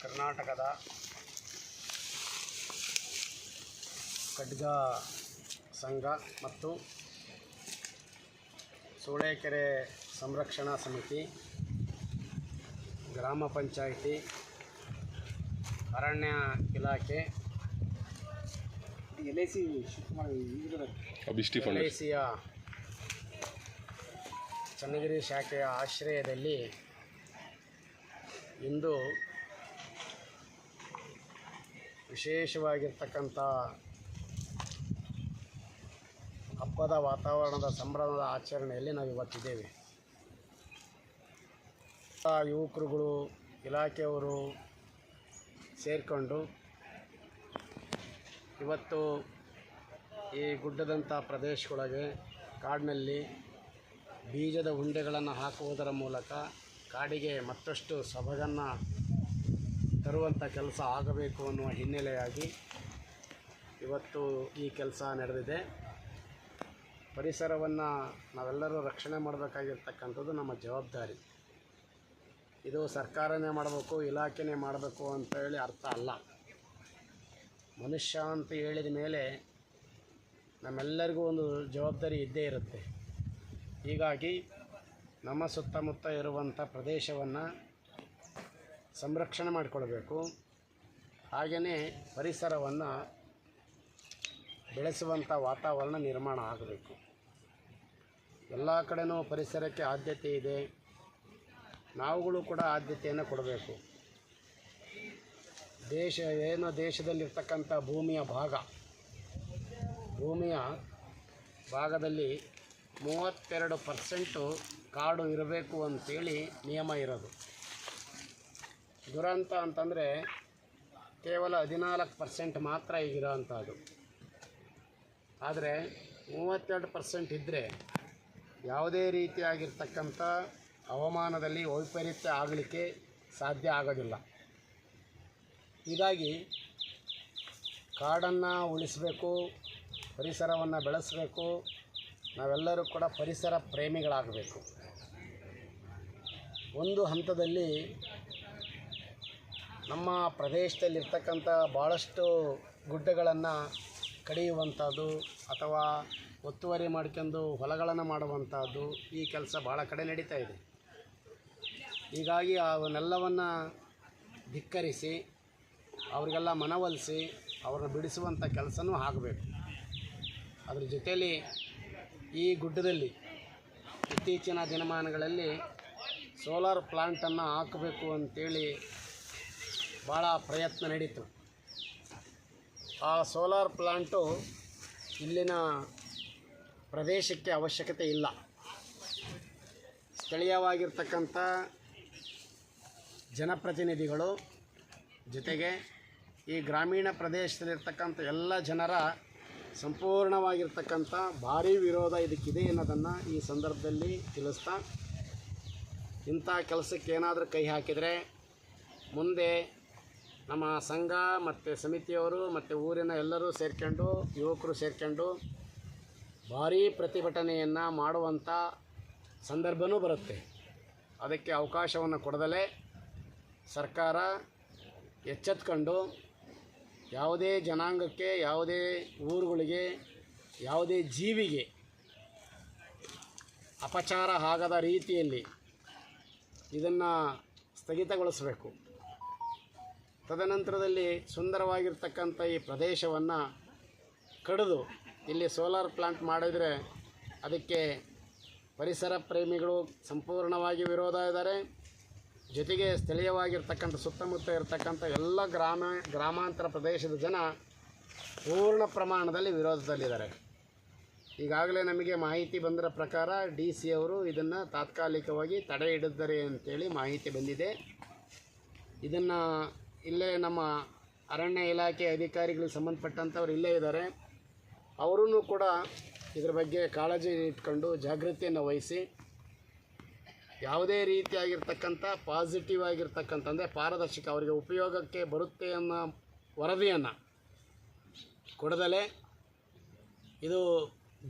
ಕರ್ನಾಟಕದ ಖಡ್ಗ ಸಂಘ ಮತ್ತು ಸೂಳೆಕೆರೆ ಸಂರಕ್ಷಣಾ ಸಮಿತಿ ಗ್ರಾಮ ಪಂಚಾಯಿತಿ ಅರಣ್ಯ ಇಲಾಖೆ L I C L I ಸಿಯ ಚನ್ನಗಿರಿ ಶಾಖೆಯ ಆಶ್ರಯದಲ್ಲಿ ಇಂದು ವಿಶೇಷವಾಗಿರ್ತಕ್ಕಂಥ ಹಬ್ಬದ ವಾತಾವರಣದ ಸಂಭ್ರಮದ ಆಚರಣೆಯಲ್ಲಿ ನಾವು ಇವತ್ತಿದ್ದೇವೆ. ಯುವಕರುಗಳು, ಇಲಾಖೆಯವರು ಸೇರಿಕೊಂಡು ಇವತ್ತು ಈ ಗುಡ್ಡದಂಥ ಪ್ರದೇಶಗಳಿಗೆ ಕಾಡಿನಲ್ಲಿ ಬೀಜದ ಉಂಡೆಗಳನ್ನು ಹಾಕುವುದರ ಮೂಲಕ ಕಾಡಿಗೆ ಮತ್ತಷ್ಟು ಸೊಬಗನ್ನು ತರುವಂಥ ಕೆಲಸ ಆಗಬೇಕು ಅನ್ನುವ ಹಿನ್ನೆಲೆಯಾಗಿ ಇವತ್ತು ಈ ಕೆಲಸ ನಡೆದಿದೆ. ಪರಿಸರವನ್ನು ನಾವೆಲ್ಲರೂ ರಕ್ಷಣೆ ಮಾಡಬೇಕಾಗಿರ್ತಕ್ಕಂಥದ್ದು ನಮ್ಮ ಜವಾಬ್ದಾರಿ. ಇದು ಸರ್ಕಾರನೇ ಮಾಡಬೇಕು, ಇಲಾಖೆನೇ ಮಾಡಬೇಕು ಅಂತ ಹೇಳಿ ಅರ್ಥ ಅಲ್ಲ. ಮನುಷ್ಯ ಅಂತ ಹೇಳಿದ ಮೇಲೆ ನಮ್ಮೆಲ್ಲರಿಗೂ ಒಂದು ಜವಾಬ್ದಾರಿ ಇದ್ದೇ ಇರುತ್ತೆ. ಹೀಗಾಗಿ ನಮ್ಮ ಸುತ್ತಮುತ್ತ ಇರುವಂಥ ಪ್ರದೇಶವನ್ನು ಸಂರಕ್ಷಣೆ ಮಾಡಿಕೊಳ್ಬೇಕು. ಹಾಗೆಯೇ ಪರಿಸರವನ್ನು ಬೆಳೆಸುವಂಥ ವಾತಾವರಣ ನಿರ್ಮಾಣ ಆಗಬೇಕು. ಎಲ್ಲ ಕಡೆಯೂ ಪರಿಸರಕ್ಕೆ ಆದ್ಯತೆ ಇದೆ. ನಾವುಗಳು ಕೂಡ ಆದ್ಯತೆಯನ್ನು ಕೊಡಬೇಕು. ದೇಶ, ಏನು ದೇಶದಲ್ಲಿರ್ತಕ್ಕಂಥ ಭೂಮಿಯ ಭಾಗ. ಭೂಮಿಯ ಭಾಗದಲ್ಲಿ ಮೂವತ್ತೆರಡು ಪರ್ಸೆಂಟು ಕಾಡು ಇರಬೇಕು ಅಂತೇಳಿ ನಿಯಮ ಇರೋದು. ದುರಂತ ಅಂತಂದರೆ ಕೇವಲ ಹದಿನಾಲ್ಕು ಪರ್ಸೆಂಟ್ ಮಾತ್ರ ಈಗಿರೋ ಅಂಥದ್ದು ಆದರೆ ಮೂವತ್ತೆರಡು ಪರ್ಸೆಂಟ್ ಇದ್ದರೆ ಯಾವುದೇ ರೀತಿಯಾಗಿರ್ತಕ್ಕಂಥ ಹವಾಮಾನದಲ್ಲಿ ವೈಪರೀತ್ಯ ಆಗಲಿಕ್ಕೆ ಸಾಧ್ಯ ಆಗೋದಿಲ್ಲ. ಹೀಗಾಗಿ ಕಾಡನ್ನು ಉಳಿಸಬೇಕು, ಪರಿಸರವನ್ನು ಬೆಳೆಸಬೇಕು, ನಾವೆಲ್ಲರೂ ಕೂಡ ಪರಿಸರ ಪ್ರೇಮಿಗಳಾಗಬೇಕು. ಒಂದು ಹಂತದಲ್ಲಿ ನಮ್ಮ ಪ್ರದೇಶದಲ್ಲಿರ್ತಕ್ಕಂಥ ಭಾಳಷ್ಟು ಗುಡ್ಡಗಳನ್ನು ಕಡಿಯುವಂಥದ್ದು ಅಥವಾ ಒತ್ತುವರಿ ಮಾಡ್ಕೊಂಡು ಹೊಲಗಳನ್ನು ಮಾಡುವಂಥದ್ದು ಈ ಕೆಲಸ ಭಾಳ ಕಡೆ ನಡೀತಾ ಇದೆ. ಹೀಗಾಗಿ ಅವನ್ನೆಲ್ಲವನ್ನು ಧಿಕ್ಕರಿಸಿ, ಅವರಿಗೆಲ್ಲ ಮನವೊಲಿಸಿ ಅವ್ರನ್ನ ಬಿಡಿಸುವಂಥ ಕೆಲಸನೂ ಆಗಬೇಕು. ಅದ್ರ ಜೊತೆಯಲ್ಲಿ ಈ ಗುಡ್ಡದಲ್ಲಿ ಇತ್ತೀಚಿನ ದಿನಮಾನಗಳಲ್ಲಿ ಸೋಲಾರ್ ಪ್ಲಾಂಟನ್ನು ಹಾಕಬೇಕು ಅಂತೇಳಿ ಭಾಳ ಪ್ರಯತ್ನ ನಡೀತು. ಆ ಸೋಲಾರ್ ಪ್ಲಾಂಟು ಇಲ್ಲಿನ ಪ್ರದೇಶಕ್ಕೆ ಅವಶ್ಯಕತೆ ಇಲ್ಲ. ಸ್ಥಳೀಯವಾಗಿರ್ತಕ್ಕಂಥ ಜನಪ್ರತಿನಿಧಿಗಳು ಜೊತೆಗೆ ಈ ಗ್ರಾಮೀಣ ಪ್ರದೇಶದಲ್ಲಿರ್ತಕ್ಕಂಥ ಎಲ್ಲ ಜನರ ಸಂಪೂರ್ಣವಾಗಿರ್ತಕ್ಕಂಥ ಭಾರೀ ವಿರೋಧ ಇದಕ್ಕಿದೆ ಅನ್ನೋದನ್ನು ಈ ಸಂದರ್ಭದಲ್ಲಿ ತಿಳಿಸ್ತಾ ಇಂಥ ಕೆಲಸಕ್ಕೆ ಏನಾದರೂ ಕೈ ಹಾಕಿದರೆ ಮುಂದೆ ನಮ್ಮ ಸಂಘ, ಮತ್ತು ಸಮಿತಿಯವರು, ಮತ್ತು ಊರಿನ ಎಲ್ಲರೂ ಸೇರ್ಕೊಂಡು, ಯುವಕರು ಸೇರ್ಕೊಂಡು ಭಾರೀ ಪ್ರತಿಭಟನೆಯನ್ನು ಮಾಡುವಂಥ ಸಂದರ್ಭವೂ ಬರುತ್ತೆ. ಅದಕ್ಕೆ ಅವಕಾಶವನ್ನು ಕೊಡದಲೇ ಸರ್ಕಾರ ಎಚ್ಚೆತ್ಕೊಂಡು ಯಾವುದೇ ಜನಾಂಗಕ್ಕೆ, ಯಾವುದೇ ಊರುಗಳಿಗೆ, ಯಾವುದೇ ಜೀವಿಗೆ ಅಪಚಾರ ಆಗದ ರೀತಿಯಲ್ಲಿ ಇದನ್ನು ಸ್ಥಗಿತಗೊಳಿಸಬೇಕು. ತದನಂತರದಲ್ಲಿ ಸುಂದರವಾಗಿರ್ತಕ್ಕಂಥ ಈ ಪ್ರದೇಶವನ್ನು ಕಡಿದು ಇಲ್ಲಿ ಸೋಲಾರ್ ಪ್ಲಾಂಟ್ ಮಾಡಿದರೆ ಅದಕ್ಕೆ ಪರಿಸರ ಪ್ರೇಮಿಗಳು ಸಂಪೂರ್ಣವಾಗಿ ವಿರೋಧ ಇದ್ದಾರೆ. ಜೊತೆಗೆ ಸ್ಥಳೀಯವಾಗಿರ್ತಕ್ಕಂಥ ಸುತ್ತಮುತ್ತ ಇರತಕ್ಕಂಥ ಎಲ್ಲ ಗ್ರಾಮ, ಗ್ರಾಮಾಂತರ ಪ್ರದೇಶದ ಜನ ಪೂರ್ಣ ಪ್ರಮಾಣದಲ್ಲಿ ವಿರೋಧದಲ್ಲಿದ್ದಾರೆ. ಈಗಾಗಲೇ ನಮಗೆ ಮಾಹಿತಿ ಬಂದರ ಪ್ರಕಾರ ಡಿ ಸಿ ಅವರು ಇದನ್ನು ತಾತ್ಕಾಲಿಕವಾಗಿ ತಡೆ ಹಿಡಿದ್ದಾರೆ ಅಂತೇಳಿ ಮಾಹಿತಿ ಬಂದಿದೆ. ಇದನ್ನು ಇಲ್ಲೇ ನಮ್ಮ ಅರಣ್ಯ ಇಲಾಖೆ ಅಧಿಕಾರಿಗಳಿಗೆ ಸಂಬಂಧಪಟ್ಟಂಥವ್ರು ಇಲ್ಲೇ ಇದ್ದಾರೆ. ಅವರೂ ಕೂಡ ಇದ್ರ ಬಗ್ಗೆ ಕಾಳಜಿ ಇಟ್ಕೊಂಡು ಜಾಗೃತಿಯನ್ನು ವಹಿಸಿ, ಯಾವುದೇ ರೀತಿಯಾಗಿರ್ತಕ್ಕಂಥ ಪಾಸಿಟಿವ್ ಆಗಿರ್ತಕ್ಕಂಥ ಅಂದರೆ ಪಾರದರ್ಶಕ ಅವರಿಗೆ ಉಪಯೋಗಕ್ಕೆ ಬರುತ್ತೆ ಅನ್ನೋ ವರದಿಯನ್ನು ಕೊಡದಲೇ ಇದು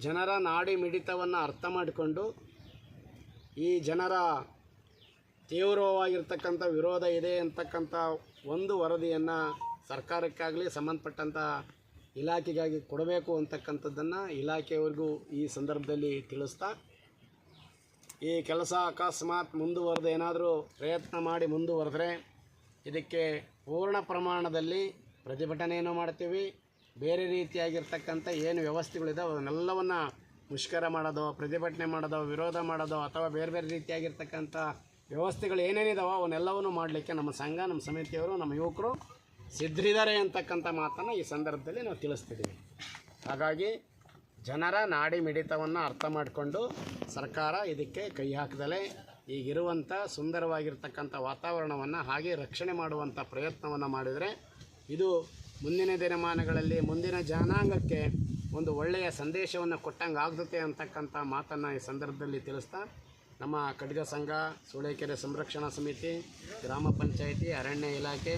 ಜನರ ನಾಡಿ ಮಿಡಿತವನ್ನು ಅರ್ಥ ಮಾಡಿಕೊಂಡು, ಈ ಜನರ ತೀವ್ರವಾಗಿರ್ತಕ್ಕಂಥ ವಿರೋಧ ಇದೆ ಅಂತಕ್ಕಂಥ ಒಂದು ವರದಿಯನ್ನು ಸರ್ಕಾರಕ್ಕಾಗಲಿ ಸಂಬಂಧಪಟ್ಟಂಥ ಇಲಾಖೆಗಾಗಿ ಕೊಡಬೇಕು ಅಂತಕ್ಕಂಥದ್ದನ್ನು ಇಲಾಖೆಯವ್ರಿಗೂ ಈ ಸಂದರ್ಭದಲ್ಲಿ ತಿಳಿಸ್ತಾ, ಈ ಕೆಲಸ ಅಕಸ್ಮಾತ್ ಮುಂದುವರೆದು ಏನಾದರೂ ಪ್ರಯತ್ನ ಮಾಡಿ ಮುಂದುವರೆದ್ರೆ ಇದಕ್ಕೆ ಪೂರ್ಣ ಪ್ರಮಾಣದಲ್ಲಿ ಪ್ರತಿಭಟನೆಯನ್ನು ಮಾಡ್ತೀವಿ. ಬೇರೆ ರೀತಿಯಾಗಿರ್ತಕ್ಕಂಥ ಏನು ವ್ಯವಸ್ಥೆಗಳಿದಾವೆ ಅವನ್ನೆಲ್ಲವನ್ನು ಮುಷ್ಕರ ಮಾಡೋದು, ಪ್ರತಿಭಟನೆ ಮಾಡೋದು, ವಿರೋಧ ಮಾಡೋದು ಅಥವಾ ಬೇರೆ ಬೇರೆ ರೀತಿಯಾಗಿರ್ತಕ್ಕಂಥ ವ್ಯವಸ್ಥೆಗಳು ಏನೇನಿದಾವೋ ಅವನ್ನೆಲ್ಲವನ್ನು ಮಾಡಲಿಕ್ಕೆ ನಮ್ಮ ಸಂಘ, ನಮ್ಮ ಸಮಿತಿಯವರು, ನಮ್ಮ ಯುವಕರು ಸಿದ್ಧರಿದ್ದಾರೆ ಅಂತಕ್ಕಂಥ ಮಾತನ್ನು ಈ ಸಂದರ್ಭದಲ್ಲಿ ನಾವು ತಿಳಿಸ್ತಿದ್ದೀವಿ. ಹಾಗಾಗಿ ಜನರ ನಾಡಿ ಮಿಡಿತವನ್ನು ಅರ್ಥ ಮಾಡಿಕೊಂಡು ಸರ್ಕಾರ ಇದಕ್ಕೆ ಕೈ ಹಾಕದಲೇ ಈಗಿರುವಂಥ ಸುಂದರವಾಗಿರ್ತಕ್ಕಂಥ ವಾತಾವರಣವನ್ನು ಹಾಗೆ ರಕ್ಷಣೆ ಮಾಡುವಂಥ ಪ್ರಯತ್ನವನ್ನು ಮಾಡಿದರೆ ಇದು ಮುಂದಿನ ದಿನಮಾನಗಳಲ್ಲಿ, ಮುಂದಿನ ಜನಾಂಗಕ್ಕೆ ಒಂದು ಒಳ್ಳೆಯ ಸಂದೇಶವನ್ನು ಕೊಟ್ಟಂಗೆ ಆಗುತ್ತೆ ಅಂತಕ್ಕಂಥ ಮಾತನ್ನು ಈ ಸಂದರ್ಭದಲ್ಲಿ ತಿಳಿಸ್ತಾ ನಮ್ಮ ಖಡ್ಗ ಸಂಘ, ಸೂಳೆಕೆರೆ ಸಂರಕ್ಷಣಾ ಸಮಿತಿ, ಗ್ರಾಮ ಪಂಚಾಯಿತಿ, ಅರಣ್ಯ ಇಲಾಖೆ,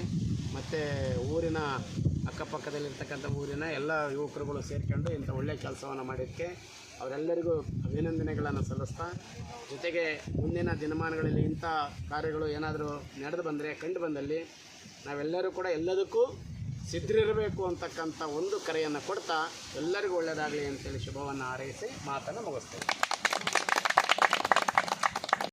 ಮತ್ತು ಊರಿನ ಅಕ್ಕಪಕ್ಕದಲ್ಲಿರ್ತಕ್ಕಂಥ ಊರಿನ ಎಲ್ಲ ಯುವಕರುಗಳು ಸೇರಿಕೊಂಡು ಇಂಥ ಒಳ್ಳೆಯ ಕೆಲಸವನ್ನು ಮಾಡಿದ್ದಕ್ಕೆ ಅವರೆಲ್ಲರಿಗೂ ಅಭಿನಂದನೆಗಳನ್ನು ಸಲ್ಲಿಸ್ತಾ, ಜೊತೆಗೆ ಮುಂದಿನ ದಿನಮಾನಗಳಲ್ಲಿ ಇಂಥ ಕಾರ್ಯಗಳು ಏನಾದರೂ ನಡೆದು ಬಂದರೆ, ಕಂಡು ಬಂದಲ್ಲಿ ನಾವೆಲ್ಲರೂ ಕೂಡ ಎಲ್ಲದಕ್ಕೂ ಸಿದ್ಧರಿರಬೇಕು ಅಂತಕ್ಕಂಥ ಒಂದು ಕರೆಯನ್ನು ಕೊಡ್ತಾ, ಎಲ್ಲರಿಗೂ ಒಳ್ಳೆಯದಾಗಲಿ ಅಂತೇಳಿ ಶುಭವನ್ನು ಹಾರೈಸಿ ಮಾತನ್ನು ಮುಗಿಸ್ತೇವೆ.